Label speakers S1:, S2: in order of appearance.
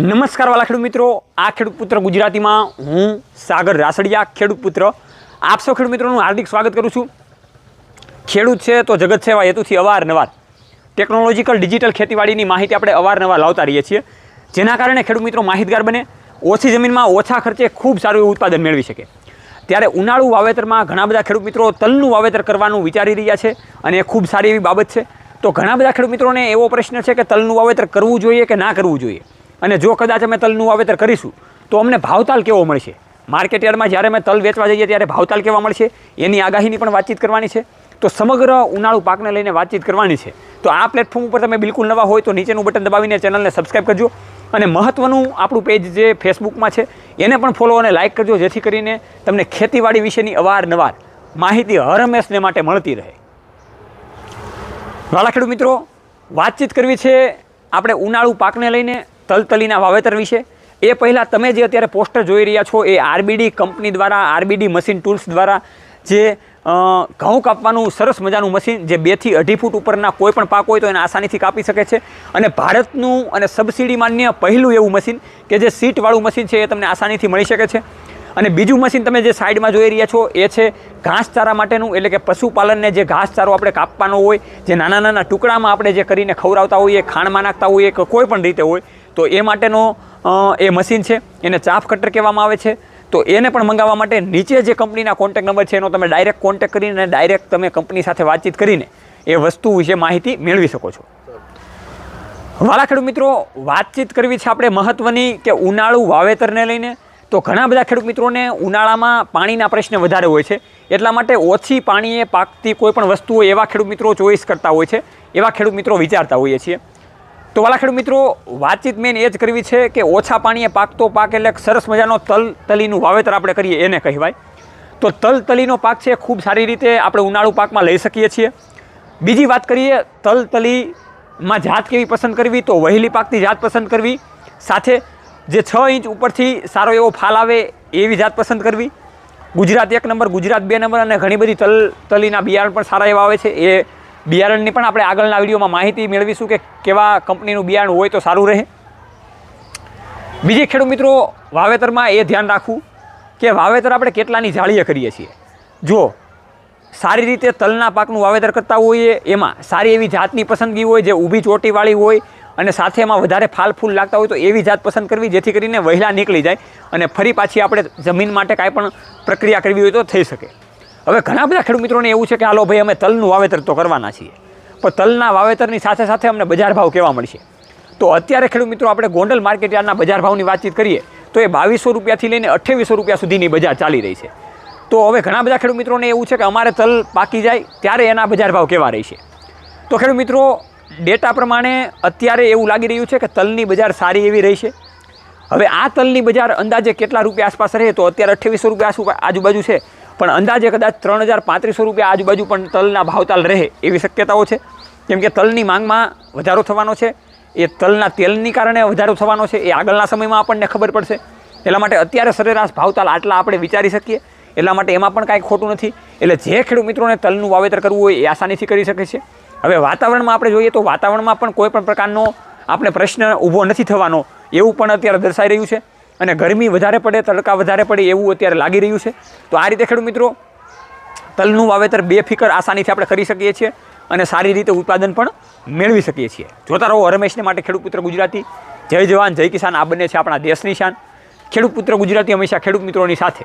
S1: નમસ્કાર વાલા ખેડૂત મિત્રો. આ ખેડૂત પુત્ર ગુજરાતીમાં હું સાગર રાસડિયા, ખેડૂત પુત્ર. આપ સૌ ખેડૂત મિત્રોનું હાર્દિક સ્વાગત કરું છું. ખેડૂત છે તો જગત સેવા હેતુથી અવારનવાર ટેકનોલોજીકલ ડિજિટલ ખેતીવાડીની માહિતી આપણે અવારનવાર લાવતા રહીએ છીએ. જેના કારણે ખેડૂત મિત્રો માહિતગાર બને, ઓછી જમીનમાં ઓછા ખર્ચે ખૂબ સારું એવું ઉત્પાદન મેળવી શકે. ત્યારે ઉનાળુ વાવેતરમાં ઘણા બધા ખેડૂત મિત્રો તલનું વાવેતર કરવાનું વિચારી રહ્યા છે અને એ ખૂબ સારી એવી બાબત છે. તો ઘણા બધા ખેડૂત મિત્રોને એવો પ્રશ્ન છે કે તલનું વાવેતર કરવું જોઈએ કે ના કરવું જોઈએ? અને જો કદાચ અમે તલનું વાવેતર કરીશું, તો અમને ભાવતાલ કેવો મળશે? માર્કેટ યાર્ડમાં જ્યારે અમે તલ વેચવા જઈએ ત્યારે ભાવતાલ કેવા મળશે? એની આગાહીની પણ વાતચીત કરવાની છે. તો સમગ્ર ઉનાળુ પાકને લઈને વાતચીત કરવાની છે. તો આ પ્લેટફોર્મ ઉપર તમે બિલકુલ નવા હોય તો નીચેનું બટન દબાવીને ચેનલને સબસ્ક્રાઈબ કરજો. અને મહત્ત્વનું આપણું પેજ જે ફેસબુકમાં છે, એને પણ ફોલો અને લાઇક કરજો, જેથી કરીને તમને ખેતીવાડી વિશેની અવારનવાર માહિતી હર હંમેશને માટે મળતી રહે. વાલા મિત્રો, વાતચીત કરવી છે આપણે ઉનાળુ પાકને લઈને. તલતલીના વાવેતર વિશે. એ પહેલાં તમે જે અત્યારે પોસ્ટર જોઈ રહ્યા છો, એ આરબીડી કંપની દ્વારા, આરબીડી મશીન ટૂલ્સ દ્વારા જે ઘઉં કાપવાનું સરસ મજાનું મશીન જે બેથી અઢી ફૂટ ઉપરના કોઈ પણ પાક હોય તો એને આસાનીથી કાપી શકે છે. અને ભારતનું અને સબસિડી માન્ય પહેલું એવું મશીન કે જે સીટવાળું મશીન છે એ તમને આસાનીથી મળી શકે છે. અને બીજું મશીન તમે જે સાઈડમાં જોઈ રહ્યા છો, એ છે ઘાસચારા માટેનું, એટલે કે પશુપાલનને જે ઘાસચારો આપણે કાપવાનો હોય, જે નાના નાના ટુકડામાં આપણે જે કરીને ખવડાવતા હોઈએ, ખાણમાં નાખતા હોઈએ, કે કોઈ પણ રીતે હોય, તો એ માટેનો એ મશીન છે. એને ચાફ કટર કહેવામાં આવે છે. તો એને પણ મંગાવવા માટે નીચે જે કંપનીના કોન્ટેક નંબર છે, એનો તમે ડાયરેક્ટ કોન્ટેક કરીને ડાયરેક્ટ તમે કંપની સાથે વાતચીત કરીને, એ વસ્તુ વિશે માહિતી મેળવી શકો છો. વાલા મિત્રો, વાતચીત કરવી છે આપણે મહત્ત્વની કે ઉનાળુ વાવેતરને લઈને? તો ઘણા બધા ખેડૂત મિત્રોને ઉનાળામાં પાણીના પ્રશ્ન વધારે હોય છે. એટલા માટે ઓછી પાણીએ પાકતી કોઈ પણ વસ્તુ હોય એવા ખેડૂત મિત્રો ચોઈસ કરતા હોય છે, એવા ખેડૂત મિત્રો વિચારતા હોઈએ છીએ. તો વાલા ખેડૂત મિત્રો, વાતચીત મેન એ જ કરવી છે કે ઓછા પાણીએ પાકતો પાક એટલે સરસ મજાનો તલ તલીનું વાવેતર આપણે કરીએ એને કહેવાય. તો તલ તલીનો પાક છે ખૂબ સારી રીતે આપણે ઉનાળુ પાકમાં લઈ શકીએ છીએ. બીજી વાત કરીએ, તલ તલીમાં જાત કેવી પસંદ કરવી? તો વહેલી પાકતી જાત પસંદ કરવી. સાથે જે છ ઇંચ ઉપરથી સારો એવો ફાલ આવે એવી જાત પસંદ કરવી. ગુજરાત એક નંબર, ગુજરાત બે નંબર અને ઘણી બધી તલ, તલીના બિયારણ પણ સારા એવા આવે છે. એ બિયારણની પણ આપણે આગળના વિડીયોમાં માહિતી મેળવીશું કે કેવા કંપનીનું બિયારણ હોય તો સારું રહે. બીજી ખેડૂત મિત્રો, વાવેતરમાં એ ધ્યાન રાખવું કે વાવેતર આપણે કેટલાની જાળીએ કરીએ છીએ. જો સારી રીતે તલના પાકનું વાવેતર કરતા હોઈએ, એમાં સારી એવી જાતની પસંદગી હોય, જે ઊભી ચોટીવાળી હોય અને સાથે એમાં વધારે ફાલ ફૂલ લાગતા હોય તો એવી જાત પસંદ કરવી, જેથી કરીને વહેલા નીકળી જાય અને ફરી પાછી આપણે જમીન માટે કાંઈ પણ પ્રક્રિયા કરવી હોય તો થઈ શકે. હવે ઘણા બધા ખેડૂત મિત્રોને એવું છે કે, હાલો ભાઈ, અમે તલનું વાવેતર તો કરવાના છીએ. પણ તલના વાવેતરની સાથે સાથે અમને બજાર ભાવ કેવા મળશે? તો અત્યારે ખેડૂત મિત્રો આપણે ગોંડલ માર્કેટ યાર્ડના બજાર ભાવની વાતચીત કરીએ, તો એ બાવીસો રૂપિયાથી લઈને અઠ્યાવીસો રૂપિયા સુધીની બજાર ચાલી રહી છે. તો હવે ઘણા બધા ખેડૂત મિત્રોને એવું છે કે, અમારે તલ પાકી જાય, ત્યારે એના બજાર ભાવ કેવા રહેશે? તો ખેડૂત મિત્રો ડેટા પ્રમાણે અત્યારે એવું લાગી રહ્યું છે કે તલની બજાર સારી એવી રહી છે હવે આ તલની બજાર અંદાજે કેટલા રૂપિયા આસપાસ રહે તો અત્યારે અઠ્યાવીસો રૂપિયા આજુબાજુ છે. પણ અંદાજે કદાચ ત્રણ હજાર પાંત્રીસો રૂપિયા આજુબાજુ પણ તલના ભાવતાલ રહે એવી શક્યતાઓ છે. કેમ કે તલની માંગમાં વધારો થવાનો છે. એ તલના તેલની કારણે વધારો થવાનો છે. એ આગળના સમયમાં આપણને ખબર પડશે. એટલા માટે અત્યારે સરેરાશ ભાવતાલ આટલા આપણે વિચારી શકીએ. એટલા માટે એમાં પણ કાંઈ ખોટું નથી. એટલે જે ખેડૂત મિત્રોને તલનું વાવેતર કરવું હોય એ આસાનીથી કરી શકે છે. હવે વાતાવરણમાં આપણે જોઈએ તો વાતાવરણમાં પણ કોઈ પણ પ્રકારનો આપણે પ્રશ્ન ઊભો નથી થવાનો, એવું પણ અત્યારે દર્શાઈ રહ્યું છે. અને ગરમી વધારે પડે, તડકા વધારે પડે એવું અત્યારે લાગી રહ્યું છે. તો આ રીતે ખેડૂત મિત્રો, તલનું વાવેતર બેફિકર આસાનીથી આપણે કરી શકીએ છીએ અને સારી રીતે ઉત્પાદન પણ મેળવી શકીએ છીએ. જોતા રહો, હરમેશને માટે ખેડૂત પુત્ર ગુજરાતી. જય જવાન, જય કિસાન, આ બંને છે આપણા દેશની શાન. ખેડૂત પુત્ર ગુજરાતી હંમેશા ખેડૂત મિત્રોની સાથે.